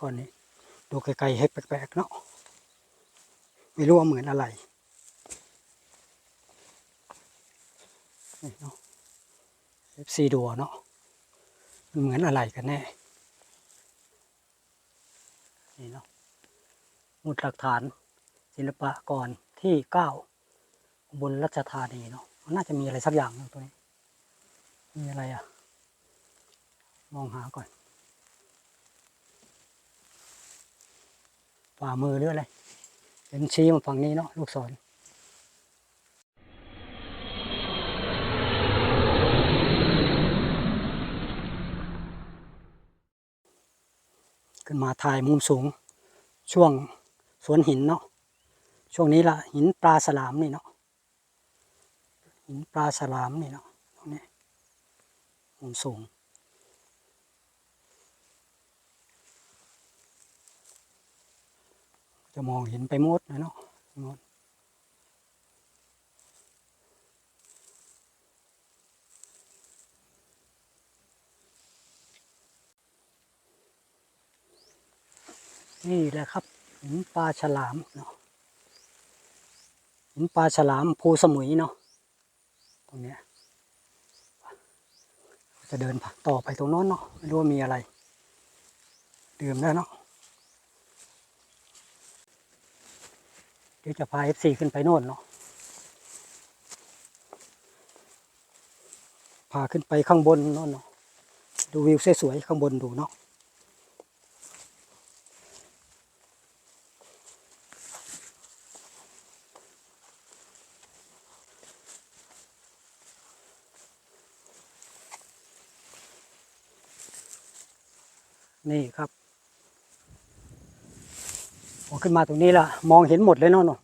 ก้อนนี้ ดูไกลๆให้แปลกๆเนาะไม่รู้ว่าเหมือนอะไรเนาะ FC ดูเอาเนาะมันเหมือนอะไรกันแน่นี่เนาะมุดหลักฐานศิลปากรที่เก้าบนรัชธานีเนาะมันน่าจะมีอะไรสักอย่างตัวนี้ มีอะไรอะ มองหาก่อน ฝ่ามือหรืออะไรเห็นชี้มาฝั่งนี้เนาะลูกศรขึ้นมาถ่ายมุมสูง ช่วงสวนหินเนาะช่วงนี้ละหินปลาสลามนี่เนาะหินปลาสลามนี่เนาะตรงนี้มุมสูง จะมองเห็นไปหมดนะเนาะหมดนี่แหละครับหินปลาฉลามเนาะหินปลาฉลามภูสมุยเนาะตรงเนี้ยจะเดินต่อไปตรงโน้นเนาะไม่รู้ว่ามีอะไร ดื่มได้เนาะ ดี๋ยวจะพา FC ขึ้นไปโน่นเนาะพาขึ้นไปข้างบนโน่นเนาะดูวิวสวยๆข้างบนดูเนาะนี่ครับ พอขึ้นมาตรงนี้ละมองเห็นหมดเลยเนาะเนาะ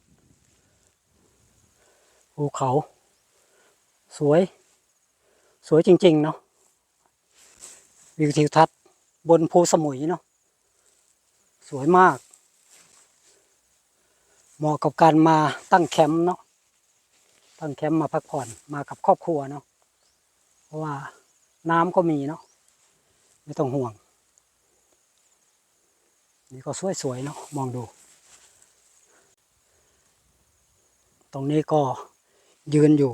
ภูเขา สวย สวยจริง ๆ เนาะวิวทิวทัศน์บนภูสมุยเนาะสวยมาก เหมาะกับการมาตั้งแคมป์เนาะตั้งแคมป์มาพักผ่อนมากับครอบครัวเนาะเพราะว่าน้ำก็มีเนาะไม่ต้องห่วง นี่ก็สวยๆเนาะมองดู ตรงนี้ก็ยืนอยู่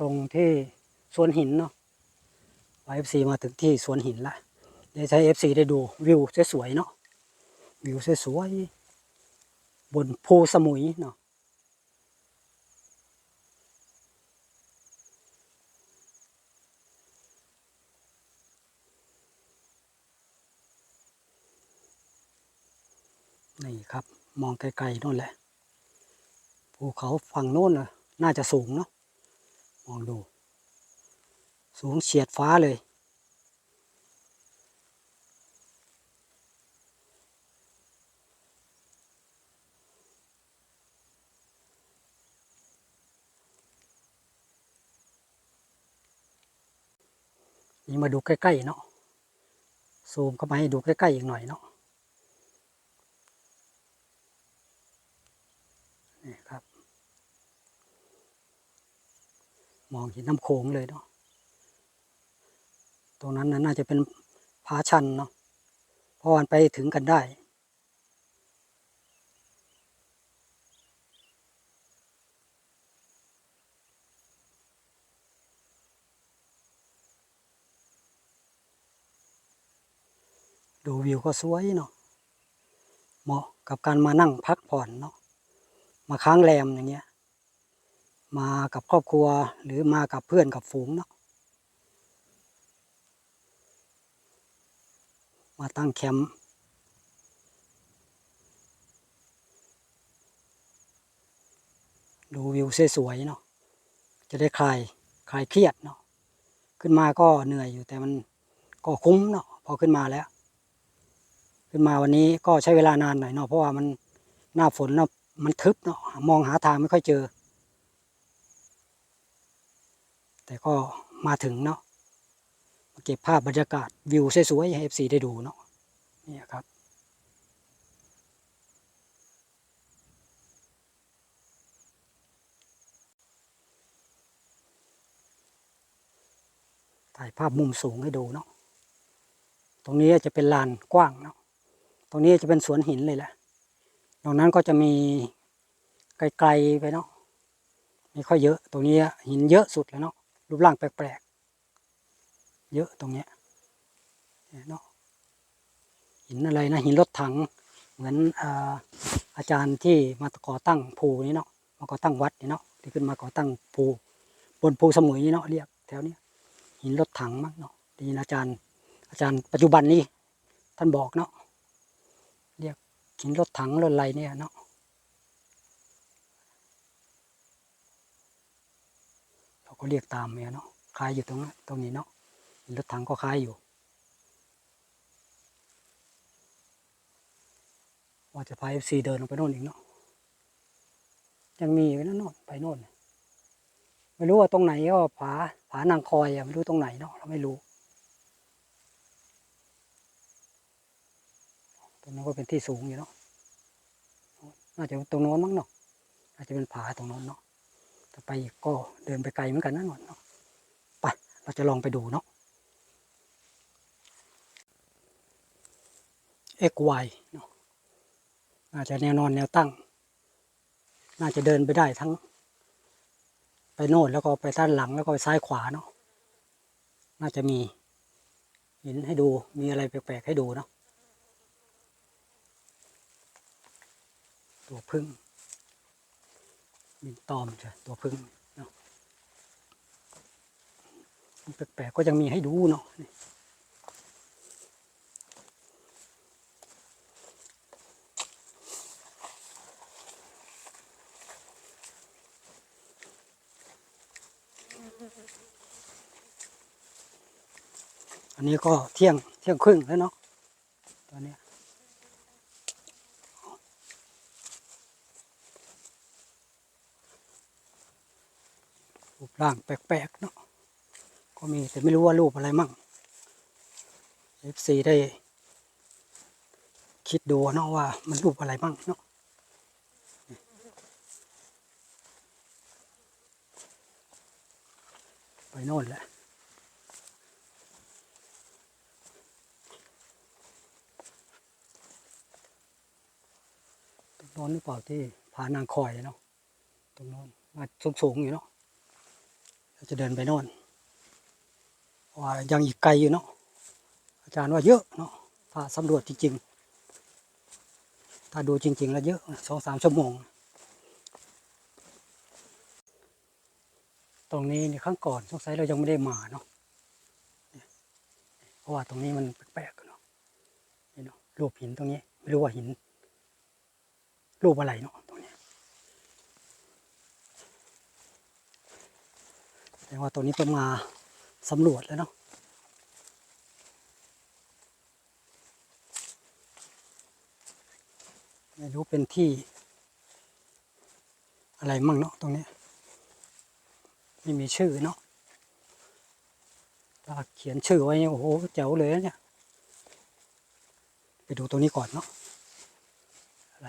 ตรงที่สวนหินเนาะเอฟซีมาถึงที่สวนหินละได้ใช้เอฟซีได้ดูวิวสวยๆเนาะวิวสวยๆบนภูสมุยเนาะ นี่ครับ มองไกลๆนู่นแหละภูเขาฝั่งโน้นน่าจะสูงเนาะมองดู สูงเฉียดฟ้าเลย นี่มาดูใกล้ๆเนาะซูมเข้ามาให้ดูใกล้ๆอีกหน่อยเนาะนี่ครับ มองเห็นน้ำโขงเลยเนาะตรงนั้นน่าจะเป็นผาชันเนาะเพราะมันไปถึงกันได้ ดูวิวก็สวยเนาะเหมาะกับการมานั่งพักผ่อนเนาะมาค้างแรมอย่างเงี้ย มากับครอบครัวหรือมากับเพื่อนกับฝูงเนาะมาตั้งแคมป์ดูวิวสวยๆเนาะจะได้คลายคลายเครียดเนาะขึ้นมาก็เหนื่อยอยู่แต่มันก็คุ้มเนาะพอขึ้นมาแล้ว ขึ้นมาวันนี้ก็ใช้เวลานานหน่อยเนาะเพราะว่ามันหน้าฝนเนาะมันทึบเนาะมองหาทางไม่ค่อยเจอ แต่ก็มาถึงเนาะมาเก็บภาพบรรยากาศวิวสวยๆให้เอฟซีได้ดูเนาะนี่ครับถ่ายภาพมุมสูงให้ดูเนาะ ตรงนี้จะเป็นลานกว้างเนาะ ตรงนี้จะเป็นสวนหินเลยแหละ ตรงนั้นก็จะมีไกลๆไปเนาะ ไม่ค่อยเยอะ ตรงนี้หินเยอะสุดแล้วเนาะ รูปร่างแปลกๆ เยอะตรงเนี้ยเนาะหินอะไรนะหินรถถังเหมือนอาอาจารย์ที่มาก่อตั้งภูนี้เนาะมาก่อตั้งวัดนี่เนาะที่ขึ้นมาก่อตั้งภูบนภูสมุยนี่เนาะเรียกแถวนี้หินรถถังมั้งเนาะดีอาจารย์ อาจารย์ปัจจุบันนี้ท่านบอกเนาะเรียกหินรถถังรถอะไรเนี่ยเนาะเรา ก็เรียกตามเนี่ยเนาะคล้ายอยู่ตรงนั้นตรงนี้เนาะรถถังก็คล้ายอยู่ ว่าจะพาเอฟซีเดินลงไปโน่นอีกเนาะยังมีไว้นะโน่นไปโน่นไม่รู้ว่าตรงไหนก็ผาผานางคอยอะไม่รู้ตรงไหนเนาะเราไม่รู้ตรงนั้นก็เป็นที่สูงอยู่เนาะน่าจะตรงโน้นมั้งเนาะอาจจะเป็นผาตรงโน้นเนาะ แต่ไปอีกก็เดินไปไกลเหมือนกันนะนนเนาะไปเราจะลองไปดูเนาะ x y เนาะน่าจะแนวนอนแนวตั้ง น่าจะเดินไปได้ทั้ง ไปโน่นแล้วก็ไปด้านหลังแล้วก็ไปซ้ายขวาเนาะน่าจะมีหินให้ดูมีอะไรแปลกๆให้ดูเนาะตัวพึ่ง มีตอมจ้ะตัวพึ่งเนาะแปลกๆก็ยังมีให้ดูเนาะอันนี้ก็เที่ยงเที่ยงครึ่งแล้วเนาะตอนเนี้ย ร่างแปลกๆเนาะก็มีแต่ไม่รู้ว่ารูปอะไรมั่ง FC ได้ คิดดูเนาะว่ามันรูปอะไรมั่งเนาะไปโน่นแหละตรงโน้นหรือเปล่าที่ผานางคอยเนาะตรงโน้นมาสูงๆอยู่เนาะ จะเดินไปโน่นว่ายังอีกไกลอยู่เนาะอาจารย์ว่าเยอะเนาะถ้าสำรวจจริงๆ ถ้าดูจริง ๆ แล้วเยอะสองสามชั่วโมง ตรงนี้นี่ครั้งก่อนสงสัยเรายังไม่ได้มาเนาะเนี่ยเพราะว่าตรงนี้มันแปลกๆเนาะนี่เนาะรูปหินตรงนี้ ไม่รู้ว่าหินรูปอะไรเนาะตรงนี้ แต่ว่าตัวนี้เป็นมาสำรวจแล้วเนาะไม่รู้เป็นที่อะไรมั่งเนาะตรงนี้ ไม่มีชื่อเนาะถ้าเขียนชื่อไว้เนี่ยโอ้โหแจ๋วเลยเนี่ย ไปดูตรงนี้ก่อนเนาะอะไร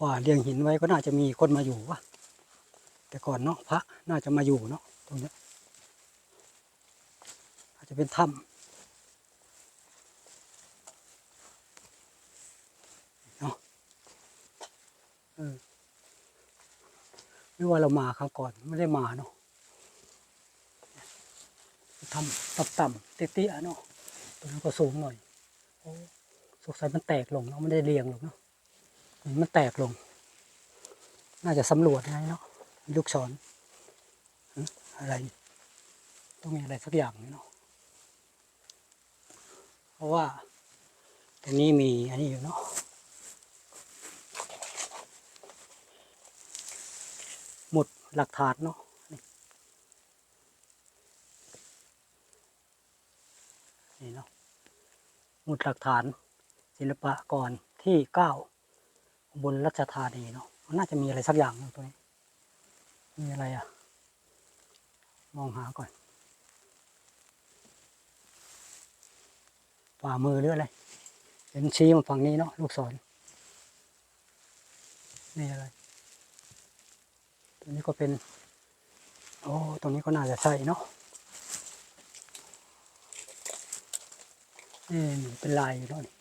ว่าเรียงหินไว้ก็น่าจะมีคนมาอยู่วะ แต่ก่อนเนาะพระน่าจะมาอยู่เนาะตรงนี้อาจจะเป็นถ้ำเนาะเออไม่ว่าเรามาครั้งก่อนไม่ได้มาเนาะทำต่ำๆเตี้ยๆเนาะตรงนั้นก็สูงหน่อยโอ้สงสัยมันแตกลงเนาะไม่ได้เรียงหรอกเนาะมันแตกลง น่าจะสำรวจไงเนาะ ลูกศรหึอะไรต้องมีอะไรสักอย่างเนาะเพราะว่าตรงนี้มีอันนี้อยู่เนาะหมดหลักฐานเนาะนี่เนาะหมุดหลักฐานศิลปากรที่เก้าบนรัชธานีเนาะมันน่าจะมีอะไรสักอย่างตรงนี้ มีอะไรอะ มองหาก่อนฝ่ามือหรืออะไรเป็นชี้มาฝั่งนี้เนาะลูกศร นี่อะไรตัวนี้ก็เป็น โอ้ ตรงนี้ก็น่าจะใช่เนาะนี่เป็นลายอยู่เนาะนี่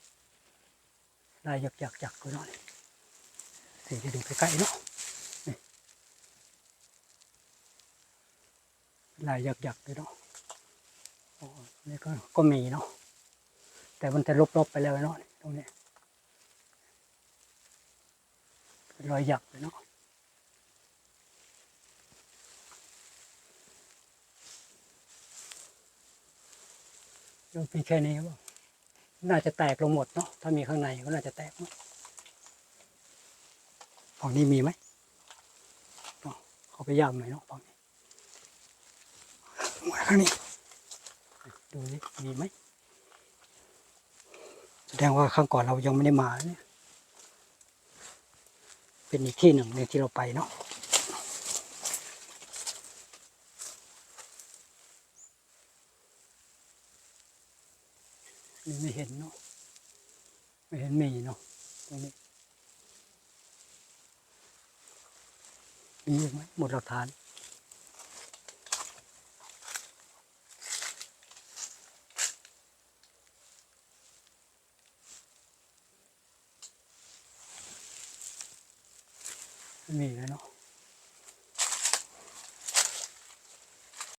ลายหยักหยักหยักอยู่เนาะนี่สีจะดูใกล้ๆเนาะ ลายหยักหยักเลยเนาะอ้นี่ก็ก็มีเนาะแต่มันจะลบๆไปแล้วเนาะตรงนี้รอยหยักเลยเนาะดูมีแค่นี้ครับน่าจะแตกลงหมดเนาะถ้ามีข้างในก็น่าจะแตกหมดฝั่งนี้มีไหมเนาะเขาไปย่ำหน่อยเนาะฝั่งนี้ มาข้างนี้ดูสิมีไหมแสดงว่าข้างก่อนเรายังไม่ได้มาเนี่ยเป็นอีกที่หนึ่งในที่เราไปเนาะนี่ไม่เห็นเนาะไม่เห็นมีเนาะตรงนี้มีอีกไหมหมดหลักฐาน ม่มีแล้วเนาะ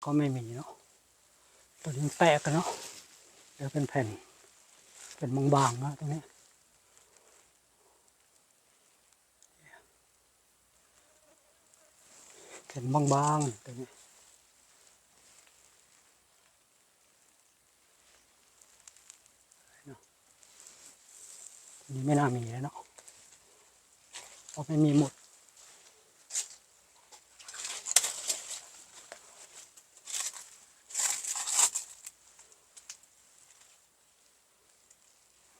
ก็ไม่มีเนาะตัวนี้แตกกันเนาะเดี๋ยวเป็นแผ่น เป็นบางๆนะตรงนี้เป็นบางๆตรงนี้เนาะอันนี้ไม่น่ามีแล้วเนาะเพราะไม่มีหมด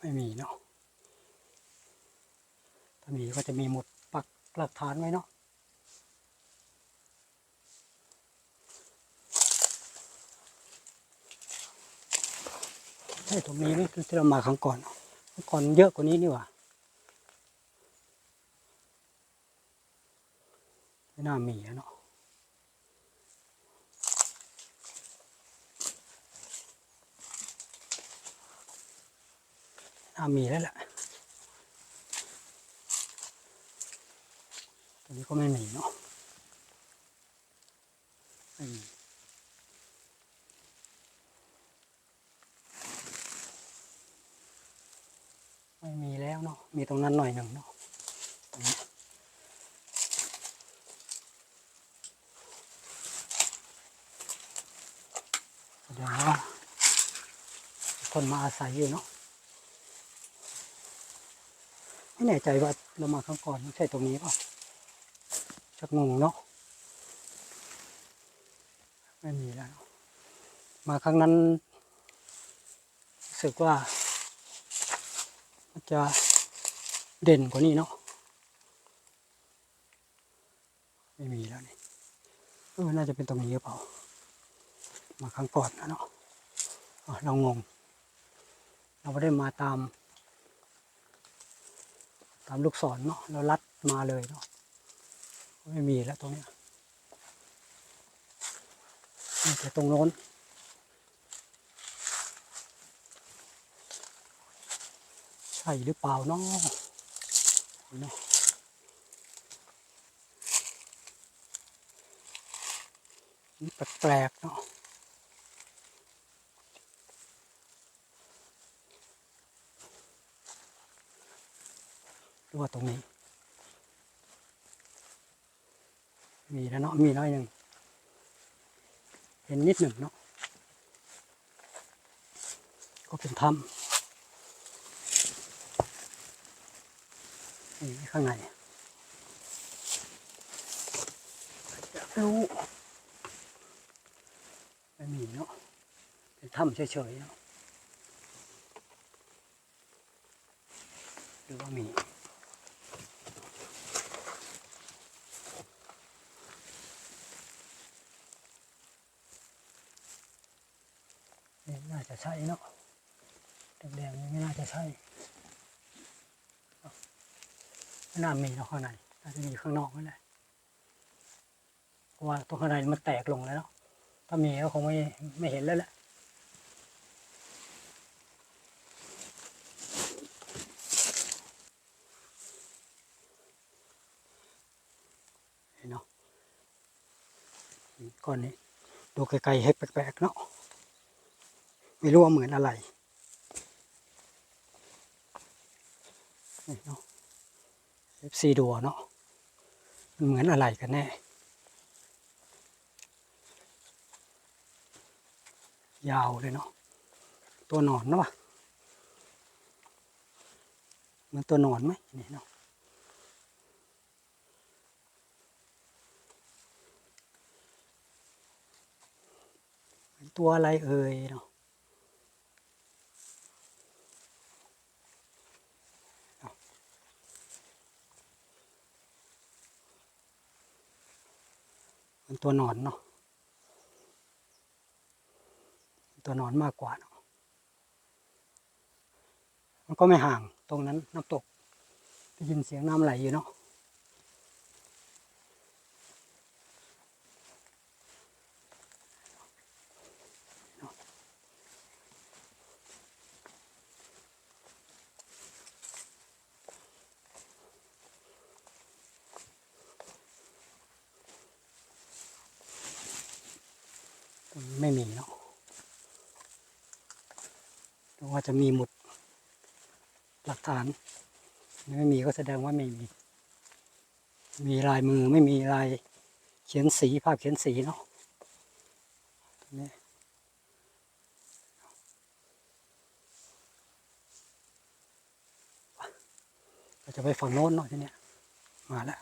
ไม่มีเนาะถ้ามีก็จะมีหมดปักหลักฐานไว้เนาะใช่ตรงนี้นี่คือที่เรามาครั้งก่อนครั้งก่อนเยอะกว่านี้นี่หว่าไม่น่ามีอะเนาะามีแล้วแหละตรงนี้ก็ไม่มีเนาะไม่มีไม่มีแล้วเนาะมีตรงนั้นหน่อยหนึ่งเนาะตรงนี้แสดงว่าคนมาอาศัยอยู่เนาะ ไม่แน่ใจว่าเรามาครั้งก่อนไม่ใช่ตรงนี้เปล่ะชักงงเนาะไม่มีแล้ว มาครั้งนั้นรู้สึกว่ามันจะเด่นกว่านี้เนาะไม่มีแล้วนี่เออน่าจะเป็นตรงนี้หรือเปล่า มาครั้งก่อนนะเนาะเรางง เราไม่ได้มาตาม ตามลูกศรเนาะเราลัดมาเลยเนาะไม่มีแล้วตรงนี้มีแต่ตรงโน้นใช่หรือเปล่าเนาะเนาะนี่แปลกๆเนาะ รือว่าตรงนี้ มีแล้วเนาะมีน้อยหนึ่งเห็นนิดหนึ่งเนาะก็เป็นถ้ำนี่ข้างในอยากรู้ไม่มีเนาะเป็นถ้ำเฉยๆเนาะหรือว่ามีะใช่เนาะแดงๆไม่น่าจะใช่ไม่น่ามีเนาะข้างในน่าจะมีข้างนอกนั่นแหละเพราะว่าตัวข้างในมันแตกลงแล้วถ้ามีก็คงไม่ไม่เห็นแล้วแหละเนาะก่อนนี้ดูไกลๆให้แปลกๆเนาะ ไม่รู้ว่าเหมือนอะไรนี่เนาะ FC ดูเอาเนาะมันเหมือนอะไรกันแน่ ยาวเลยเนาะ ตัวหนอนเนาะมันตัวหนอนไหมนี่เนาะตัวอะไรเอ่ยเนาะ เป็นตัวหนอนเนาะตัวหนอนมากกว่าเนาะมันก็ไม่ห่างตรงนั้นน้ำตกได้ยินเสียงน้ำไหลอยู่เนาะ ไม่มีเนาะหรือว่าจะมีหมุดหลักฐาน ไม่มีก็แสดงว่าไม่มี มีลายมือไม่มีลายเขียนสีภาพเขียนสีเนาะนี้เราจะไปฝั่งโน้นเนาะทีเนี้ยมาแล้ว